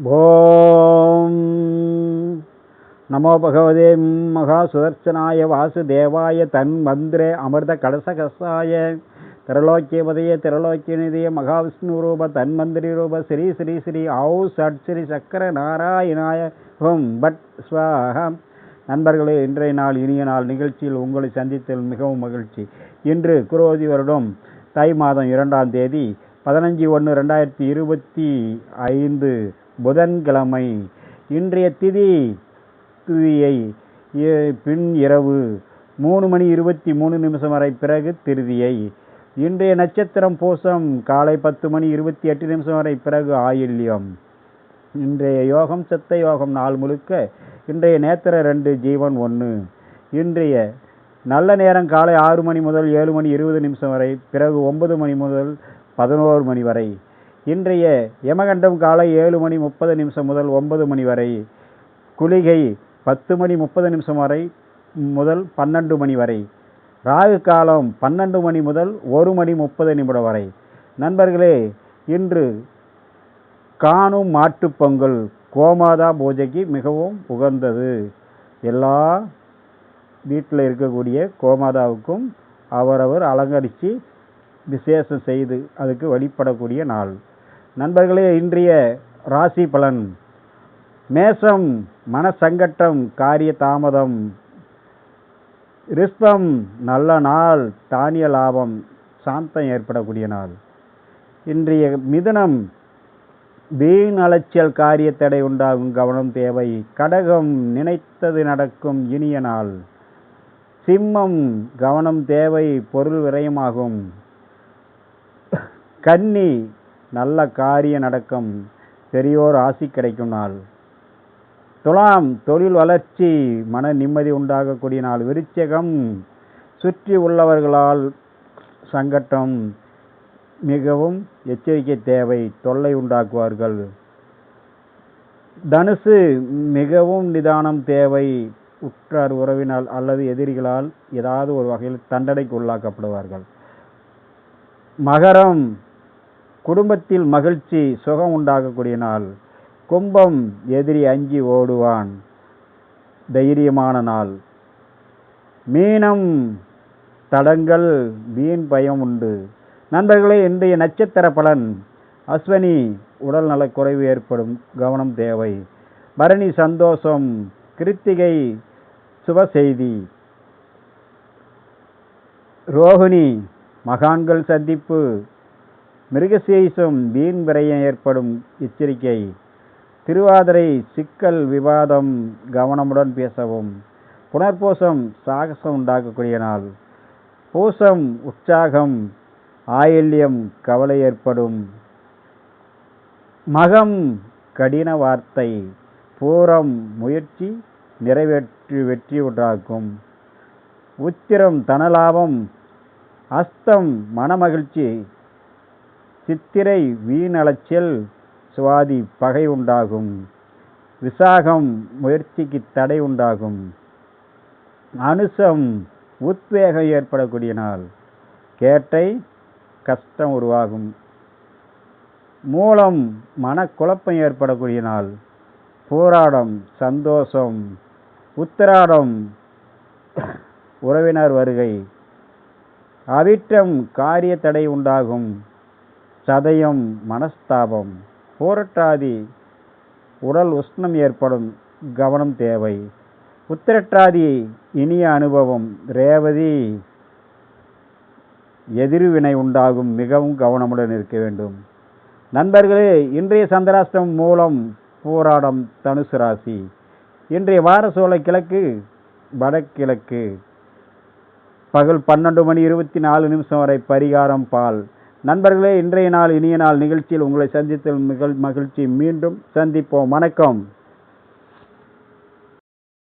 ஓம். நமோ பகவதே மகா சுதர்சனாய வாசுதேவாய தன் மந்திரே அமிர்த கடசகசாய திரலோக்கியபதைய திரலோக்கியநிதிய மகாவிஷ்ணு ரூப தன்மந்திரி ரூப ஸ்ரீ ஸ்ரீ ஸ்ரீ ஔ சட் ஸ்ரீ சக்கர நாராயணாய. ஹம் பட். ஸ்வாகம் நண்பர்களே இன்றைய நாள் இனிய நாள் நிகழ்ச்சியில் உங்களை சந்தித்தல் மிகவும் மகிழ்ச்சி. இன்று குரோதி வருடம் தை மாதம் இரண்டாம் தேதி பதினஞ்சு ஒன்று ரெண்டாயிரத்தி இருபத்தி ஐந்து. புதன்கிழமை இன்றைய திதி துதியை பின் இரவு மூணு மணி இருபத்தி மூணு நிமிஷம் வரை பிறகு திருதியை இன்றைய நட்சத்திரம் பூசம் காலை பத்து மணி இருபத்தி எட்டு நிமிஷம் வரை பிறகு ஆயில்யம். இன்றைய யோகம் சித்த யோகம் நாள் முழுக்க இன்றைய நேத்திர ரெண்டு ஜீவன் ஒன்று இன்றைய நல்ல நேரம் காலை ஆறு மணி முதல் ஏழு மணி இருபது நிமிஷம் வரை பிறகு ஒன்பது மணி முதல் பதினோரு மணி வரை. இன்றைய யமகண்டம் காலை ஏழு மணி முப்பது நிமிஷம் முதல் ஒன்பது மணி வரை குளிகை பத்து மணி முப்பது நிமிஷம் வரை முதல் பன்னெண்டு மணி வரை ராகு காலம் பன்னெண்டு மணி முதல் ஒரு மணி முப்பது நிமிடம் வரை. நண்பர்களே இன்று காணும் மாட்டுப் பொங்கல் கோமாதா பூஜைக்கு மிகவும் உகந்தது. எல்லா வீட்டில் இருக்கக்கூடிய கோமாதாவுக்கும் அவரவர் அலங்கரித்து விசேஷம் செய்து அதுக்கு வழிபடக்கூடிய நாள். நண்பர்களே இன்றைய ராசி பலன். மேஷம் மனசங்கட்டம் காரிய தாமதம் ரிஷ்பம் நல்ல நாள் தானிய லாபம் சாந்தம் ஏற்படக்கூடிய நாள். இன்றைய மிதுனம் வீண் அலைச்சல் காரிய தடை உண்டாகும் கவனம் தேவை. கடகம் நினைத்தது நடக்கும் இனிய நாள். சிம்மம் கவனம் தேவை பொருள் விரயமாகும். கன்னி நல்ல காரிய நடக்கும் பெரியோர் ஆசி கிடைக்கும் நாள். துலாம் தொழில் வளர்ச்சி மன நிம்மதி உண்டாகக்கூடிய நாள். விருச்சகம் சுற்றி உள்ளவர்களால் சங்கட்டம் மிகவும் எச்சரிக்கை தேவை தொல்லை உண்டாக்குவார்கள். தனுசு மிகவும் நிதானம் தேவை உற்றார் உறவினால் அல்லது எதிரிகளால் ஏதாவது ஒரு வகையில் தண்டனைக்கு உள்ளாக்கப்படுவார்கள். மகரம் குடும்பத்தில் மகிழ்ச்சி சுகம் உண்டாகக்கூடிய நாள். கும்பம் எதிரி அஞ்சி ஓடுவான். தைரியமான நாள். மீனம் தடங்கள் வீண் பயம் உண்டு. நண்பர்களே இன்றைய நட்சத்திர பலன். அஸ்வினி உடல் நலக்குறைவு ஏற்படும் கவனம் தேவை. பரணி சந்தோஷம். கிருத்திகை சுப செய்தி. ரோகிணி மகான்கள் சந்திப்பு. மிருகசீசம் வீண் விரயம் ஏற்படும் எச்சரிக்கை. திருவாதிரை சிக்கல் விவாதம் கவனமுடன் பேசவும். புனர்பூசம் சாகசம் உண்டாக்கக்கூடிய நாள். பூசம் உற்சாகம் ஆயில்யம் கவலை ஏற்படும். மகம் கடின வார்த்தை பூரம் முயற்சி நிறைவேற்றி வெற்றி உண்டாக்கும். உத்திரம் தனலாபம் அஸ்தம் மனமகிழ்ச்சி சித்திரை வீண் சுவாதி பகை உண்டாகும். விசாகம் முயற்சிக்கு தடை உண்டாகும். அனுசம் உத்வேகம் ஏற்படக்கூடிய நாள். கேட்டை கஷ்டம் உருவாகும். மூலம் மனக்குழப்பம் ஏற்படக்கூடிய நாள். போராடம் சந்தோஷம். உத்திராடம் உறவினர் வருகை. அவிட்டம் காரிய தடை உண்டாகும். சதயம் மனஸ்தாபம். போரட்டாதி உடல் உஷ்ணம் ஏற்படும். கவனம் தேவை. உத்திரட்டாதி இனிய அனுபவம். ரேவதி எதிர்வினை உண்டாகும். மிகவும் கவனமுடன் இருக்க வேண்டும். நண்பர்களே இன்றைய சந்திராஷ்டம் மூலம் போராடம் தனுசு ராசி. இன்றைய வார சோலை கிழக்கு வடகிழக்கு. பகல் பன்னெண்டு மணி இருபத்தி நாலு நிமிஷம் வரை பரிகாரம் பால். நண்பர்களே இன்றைய நாள் இனிய நாள் நிகழ்ச்சியில் உங்களை சந்தித்தல் மிக மகிழ்ச்சி. மீண்டும் சந்திப்போம். வணக்கம்.